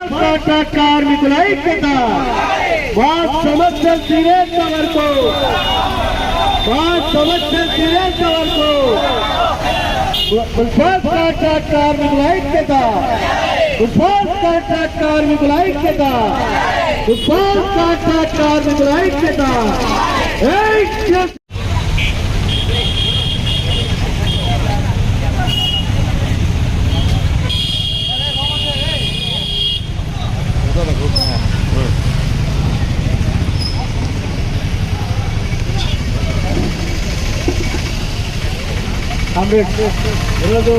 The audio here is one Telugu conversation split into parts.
కాంట్రాక్ట్ కార్మికుల ఐక్యత మా సమస్యలు తీరేంత వరకు మా సమస్యలు తీరేంత వరకు మున్సిపల్ కాంట్రాక్ట్ కార్మికుల ఐక్యత మున్సిపల్ కాంట్రాక్ట్ కార్మికుల ఐక్యత మున్సిపల్ కాంట్రాక్ట్ కార్మికుల ఐక్యత ఈరోజు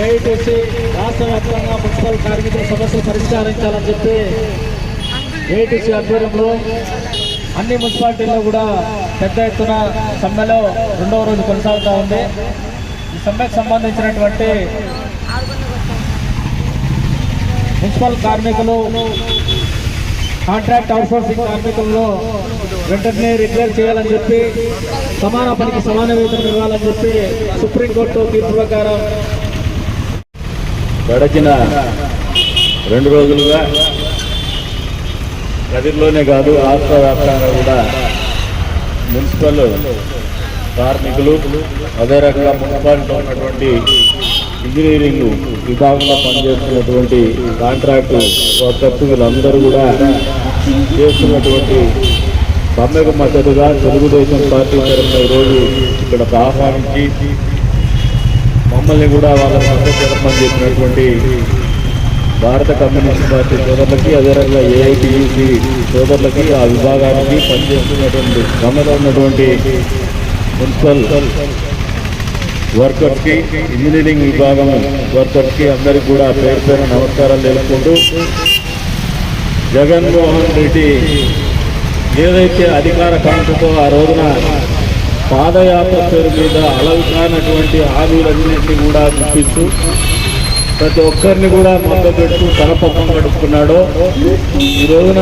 ఏఐటీసీ రాష్ట్ర వ్యాప్తంగా మున్సిపల్ కార్మికుల సమస్యలు పరిష్కరించాలని చెప్పి ఏఐటీసీ ఆధ్వర్యంలో అన్ని మున్సిపాలిటీల్లో కూడా పెద్ద ఎత్తున సమ్మెలో రెండవ రోజు కొనసాగుతూ ఉంది. ఈ సమ్మెకు సంబంధించినటువంటి మున్సిపల్ కార్మికులు కాంట్రాక్ట్ అవుట్సోర్సింగ్ కార్మికుల్లో వెంటనే రిపేర్ చేయాలని చెప్పి సమాన పనికి సమాన వేతనం ఇవ్వాలని చెప్పి సుప్రీంకోర్టు తీర్పు ప్రకారం గడచిన రెండు రోజులుగా కదిరిలోనే కాదు రాష్ట్ర వ్యాప్తంగా కూడా మున్సిపల్ కార్మికులు అదే రకంగా మున్సిపాలిటీలో ఉన్నటువంటి ఇంజనీరింగ్ విభాగంలో పనిచేస్తున్నటువంటి కాంట్రాక్టు వర్కర్స్ వీళ్ళందరూ కూడా చేస్తున్నటువంటి సమ్మెకు మద్దతుగా తెలుగుదేశం పార్టీ తరఫున ఈరోజు ఇక్కడ ఆహ్వానించి మమ్మల్ని కూడా వాళ్ళ మద్దతు జరపమని చెప్పినటువంటి భారత కమ్యూనిస్ట్ పార్టీ సోదరులకి అదేవిధంగా ఏఐటియుసి సోదరులకి ఆ విభాగానికి పనిచేస్తున్నటువంటి సమ్మెలో ఉన్నటువంటి మున్సిపల్ వర్కర్స్కి ఇంజనీరింగ్ విభాగం వర్కర్స్కి అందరికీ కూడా పేరు పేరు నమస్కారాలు తెలుపుకుంటూ జగన్మోహన్ రెడ్డి ఏదైతే అధికార కాంక్షతో ఆ రోజున పాదయాత్ర పేరు మీద అలవి కానటువంటి హామీలన్నింటినీ కూడా గుర్తిస్తూ ప్రతి ఒక్కరిని కూడా మద్దతు పెడుతూ తన పక్కన గడుపుకున్నాడో ఈ రోజున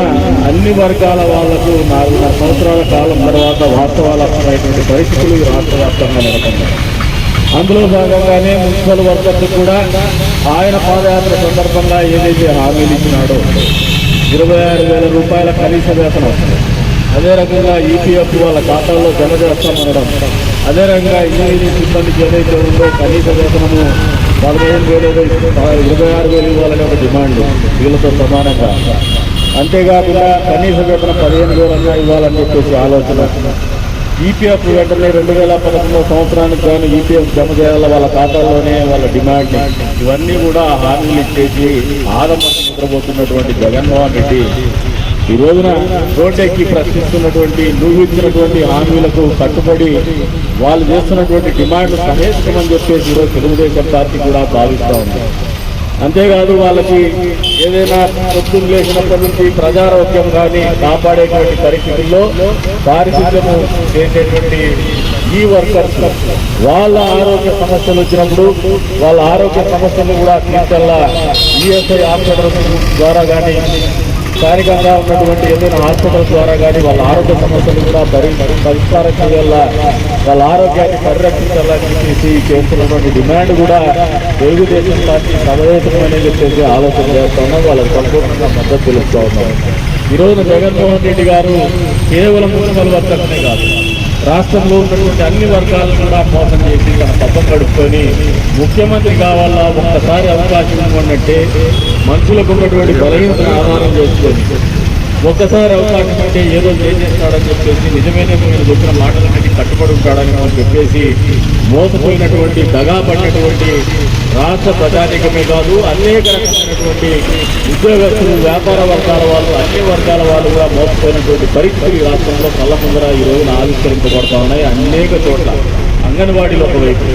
అన్ని వర్గాల వాళ్ళకు నాలుగున్నర సంవత్సరాల కాలం తర్వాత వాస్తవాలు అర్థమైనటువంటి పరిస్థితులు ఈ రాష్ట్ర వ్యాప్తంగా నెలకొన్నాయి. అందులో భాగంగానే మున్సిపల్ వర్కర్లు కూడా ఆయన పాదయాత్ర సందర్భంగా ఏదైతే హామీలు ఇచ్చినాడో ఇరవై ఆరు వేల రూపాయల కనీస వేతనం అదే రకంగా ఈపీఎఫ్ వాళ్ళ ఖాతాల్లో జమ చేస్తామనడం అదే రకంగా ఇంజనీరింగ్ సిబ్బందికి ఏదైతే ఉందో కనీస వేతనము పదహైదు వేలు ఇరవై ఆరు వేలు ఇవ్వాలనే ఒక డిమాండ్ వీళ్ళతో సమానంగా. అంతేకాకుండా కనీస వేతనం పదిహేను వేలంగా ఇవ్వాలని చెప్పేసి ఆలోచన ఈపీఎఫ్ వెంటనే రెండు వేల పదకొండవ సంవత్సరానికి గాను ఈపీఎఫ్ జమ చేయాలి? వాళ్ళ ఖాతాల్లోనే వాళ్ళ డిమాండ్. ఇవన్నీ కూడా హామీలు ఇచ్చేసి ఆదమర్చి నిద్రపోతున్నటువంటి జగన్మోహన్ రెడ్డి ఈ రోజున రోడ్డెక్కి ప్రశ్నిస్తున్నటువంటి నువ్వు ఇచ్చినటువంటి హామీలకు కట్టుబడి వాళ్ళు చేస్తున్నటువంటి డిమాండ్లు సహేతుకమని చెప్పేసి ఈరోజు తెలుగుదేశం పార్టీ కూడా భావిస్తూ ఉంది. అంతేకాదు వాళ్ళకి ఏదైనా పొద్దున్న లేచినప్పటి నుంచి ప్రజారోగ్యం కానీ కాపాడేటువంటి పరిస్థితుల్లో పారిశుద్ధ్యము చేసేటువంటి ఈ వర్కర్స్ వాళ్ళ ఆరోగ్య సమస్యలు వచ్చినప్పుడు వాళ్ళ ఆరోగ్య సమస్యలు కూడా తీసుకెళ్ళ ఈఎస్ఐ హాస్పిటల్ ద్వారా కానీ స్థానికంగా ఉన్నటువంటి ఏదైనా హాస్పిటల్స్ ద్వారా కానీ వాళ్ళ ఆరోగ్య సమస్యలు కూడా పరి పరిష్కారం చేయాలా? వాళ్ళ ఆరోగ్యాన్ని పరిరక్షించాలని చెప్పేసి చేస్తున్నటువంటి డిమాండ్ కూడా తెలుగుదేశం పార్టీ సమవేతమని చెప్పేసి ఆలోచన చేస్తున్నాం. వాళ్ళకి సంపూర్ణంగా మద్దతు తెలుస్తూ ఉన్నాం. ఈరోజు జగన్మోహన్ రెడ్డి గారు కేవలం మున్సిపల్ వర్కర్స్నే కాదు. రాష్ట్రంలో ఉన్నటువంటి అన్ని వర్గాలను కూడా మోసం చేసి తన పబ్బం గడుపుకొని ముఖ్యమంత్రి కావాలా ఒక్కసారి అవకాశం ఇవ్వండి మనుషులకు ఉన్నటువంటి బలహీనతను ఆధారం చేసుకొని ఒక్కసారి అవకాశం అంటే ఏదో చేసేస్తాడని చెప్పేసి నిజమైన మీరు చెప్పిన మాటలు కట్టుబడి చెప్పేసి మోసపోయినటువంటి దగా పడినటువంటి రాష్ట్ర ప్రజానికమే కాదు అనేక రకమైనటువంటి ఉద్యోగస్తులు వ్యాపార వర్గాల వాళ్ళు అన్ని వర్గాల వాళ్ళు కూడా మోసపోయినటువంటి పరిస్థితులు రాష్ట్రంలో కళ్ళ ముందర ఈ రోజున ఆవిష్కరించబడతా ఉన్నాయి అనేక చోట్ల. అంగన్వాడీలో ఒకవైపు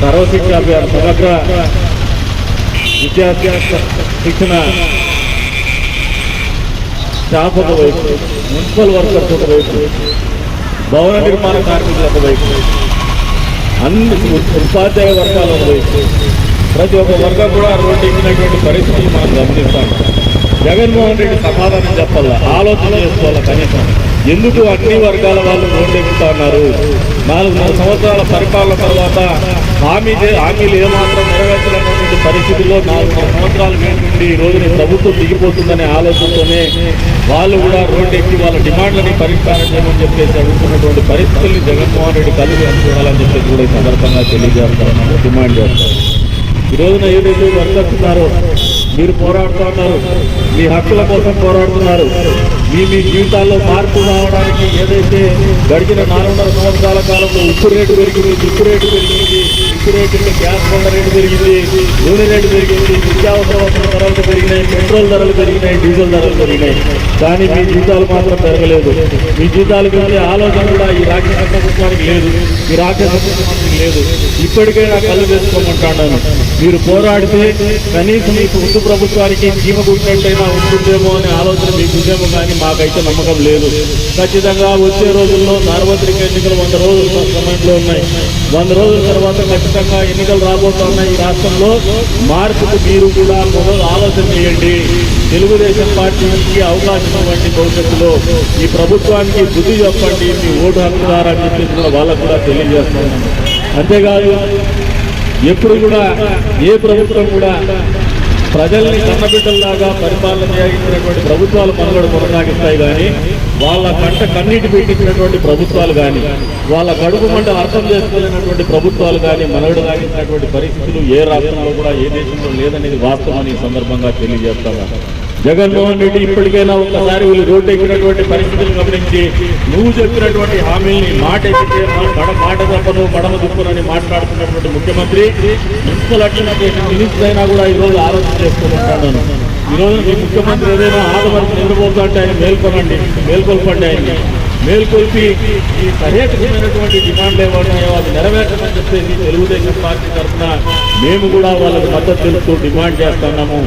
సర్వశిక్ష సమగ్ర విద్యాభ్యాస శిక్షణ స్టాఫ్ ఒకవైపు మున్సిపల్ వర్కర్స్ ఒకవైపు భవన నిర్మాణ కార్మికులు ఒకవైపు అన్ని ఉపాధ్యాయ వర్గాలు ఒకవైపు ప్రతి ఒక్క వర్గం కూడా రోడ్డు ఎక్కినటువంటి పరిస్థితులు మనం గమనిస్తాం. జగన్మోహన్ రెడ్డి సమాధానం చెప్పాలా? ఆలోచన చేసుకోవాలా కనీసం? ఎందుకు అన్ని వర్గాల వాళ్ళు రోడ్డెక్కుతా ఉన్నారు? నాలుగున్నర సంవత్సరాల పరిపాలన తర్వాత హామీ హామీలు ఏమాత్రం నెరవేర్చలేనటువంటి పరిస్థితుల్లో నాలుగున్నర సంవత్సరాలు నుండి ఈ రోజున ప్రభుత్వం దిగిపోతుందనే ఆలోచనతోనే వాళ్ళు కూడా రోడ్డెక్కి వాళ్ళ డిమాండ్లని పరిష్కారం చేయమని చెప్పేసి అడుగుతున్నటువంటి పరిస్థితుల్ని జగన్మోహన్ రెడ్డి కలిగి అనుకోవాలని చెప్పేసి కూడా ఈ సందర్భంగా తెలియజేస్తా డిమాండ్ చేస్తారు. ఈ రోజున ఏదైతే వర్కర్స్ ఉన్నారో మీరు పోరాడుతూ ఉన్నారు. మీ హక్కుల కోసం పోరాడుతున్నారు. మీ మీ జీవితాల్లో మార్పు రావడానికి ఏదైతే గడిచిన నాలుగున్నర సంవత్సరాల కాలంలో ఉప్పు రేటు పెరిగింది దుప్పు రేటు పెరిగింది ఉప్పు రేటు గ్యాస్ కొండ రేటు పెరిగింది నూనె రేటు పెరిగింది నిత్యావసర ధరలు పెరిగినాయి పెట్రోల్ ధరలు పెరిగినాయి డీజిల్ ధరలు పెరిగినాయి. కానీ మీ జీతాలు మాత్రం పెరగలేదు. మీ జీతాలు కానీ ఆలోచన కూడా ఈ రాక్షస ప్రభుత్వానికి లేదు. ఈ రాక్షస ప్రభుత్వానికి లేదు. ఇప్పటికైనా కళ్ళు తెచ్చుకోమంటాను మీరు పోరాడితే కనీసం ఈ ముందు ప్రభుత్వానికి చీమ కుట్టినట్టయినా ఉంటుందేమో అనే ఆలోచన మీకు ఉందేమో కానీ మాకైతే నమ్మకం లేదు. ఖచ్చితంగా వచ్చే రోజుల్లో సార్వత్రిక ఎన్నికలు వంద రోజులు సమయంలో ఉన్నాయి. వంద రోజుల తర్వాత ఖచ్చితంగా ఎన్నికలు రాబోతున్నాయి ఈ రాష్ట్రంలో. మార్పుకు మీరు కూడా ఆలోచన చేయండి. తెలుగుదేశం పార్టీకి అవకాశం ఇవ్వండి భవిష్యత్తులో ఈ ప్రభుత్వానికి బుద్ధి చెప్పండి మీ ఓటు హక్కుదారని చెప్పేసి కూడా వాళ్ళకు కూడా తెలియజేస్తున్నాను అంతేకాదు ఎప్పుడు కూడా ఏ ప్రభుత్వం కూడా ప్రజల్ని కన్నబిడ్డల్లాగా పరిపాలన చేయించినటువంటి ప్రభుత్వాలు మనుగడ కొనసాగిస్తాయి కానీ వాళ్ళ కంట కన్నీటి పెట్టించినటువంటి ప్రభుత్వాలు కానీ వాళ్ళ కడుపు మంట అర్థం చేసుకోలేనటువంటి ప్రభుత్వాలు కానీ మనగడు సాగించినటువంటి పరిస్థితులు ఏ రాష్ట్రంలో కూడా ఏ దేశంలో లేదనేది వాస్తవం ఈ సందర్భంగా తెలియజేస్తాను. జగన్మోహన్ రెడ్డి ఇప్పటికైనా ఒక్కసారి వీళ్ళు రోడ్డు ఎక్కినటువంటి పరిస్థితులు గమనించి నువ్వు చెప్పినటువంటి హామీల్ని మాట ఎక్కితే మాట తప్పను పడమ దుప్పునని మాట్లాడుతున్నటువంటి ముఖ్యమంత్రి మున్సిపల్ అడ్మినిస్ట్రేషన్ మినిస్టర్ అయినా కూడా ఈ రోజు ఆలోచన చేసుకుంటున్నాను ఉంటాను రోజు మీ ముఖ్యమంత్రి ఏదైనా ఆదమరిచి నిద్రపోతుంటే ఆయన మేల్కొనండి మేల్కొల్పండి ఆయన్ని. మేల్కొల్పి ఈ సహేతుకమైనటువంటి డిమాండ్లు ఏమన్నాయో అది నెరవేర్చమని చెప్పేసి తెలుగుదేశం పార్టీ తరఫున మేము కూడా వాళ్ళకి మద్దతు తెలుపుతూ డిమాండ్ చేస్తున్నాము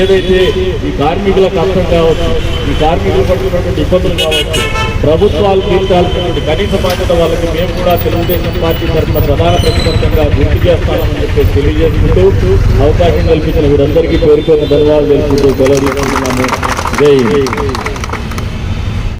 ఏదైతే ఈ కార్మికుల కష్టం కావచ్చు ఈ కార్మికులు పడుతున్నటువంటి ఇబ్బందులు కావచ్చు ప్రభుత్వాలు తీర్చాల్సినటువంటి కనీస బాధ్యత వాళ్ళకి మేము కూడా తెలుగుదేశం పార్టీ తరఫున ప్రధాన ప్రతిపక్షంగా గుర్తు చేస్తామని చెప్పేసి తెలియజేసుకుంటూ అవకాశం కల్పించిన వీరందరికీ పేరు ధన్యవాదాలు తెలుసుకుంటూ సెలవు తీసుకుంటున్నాము. జై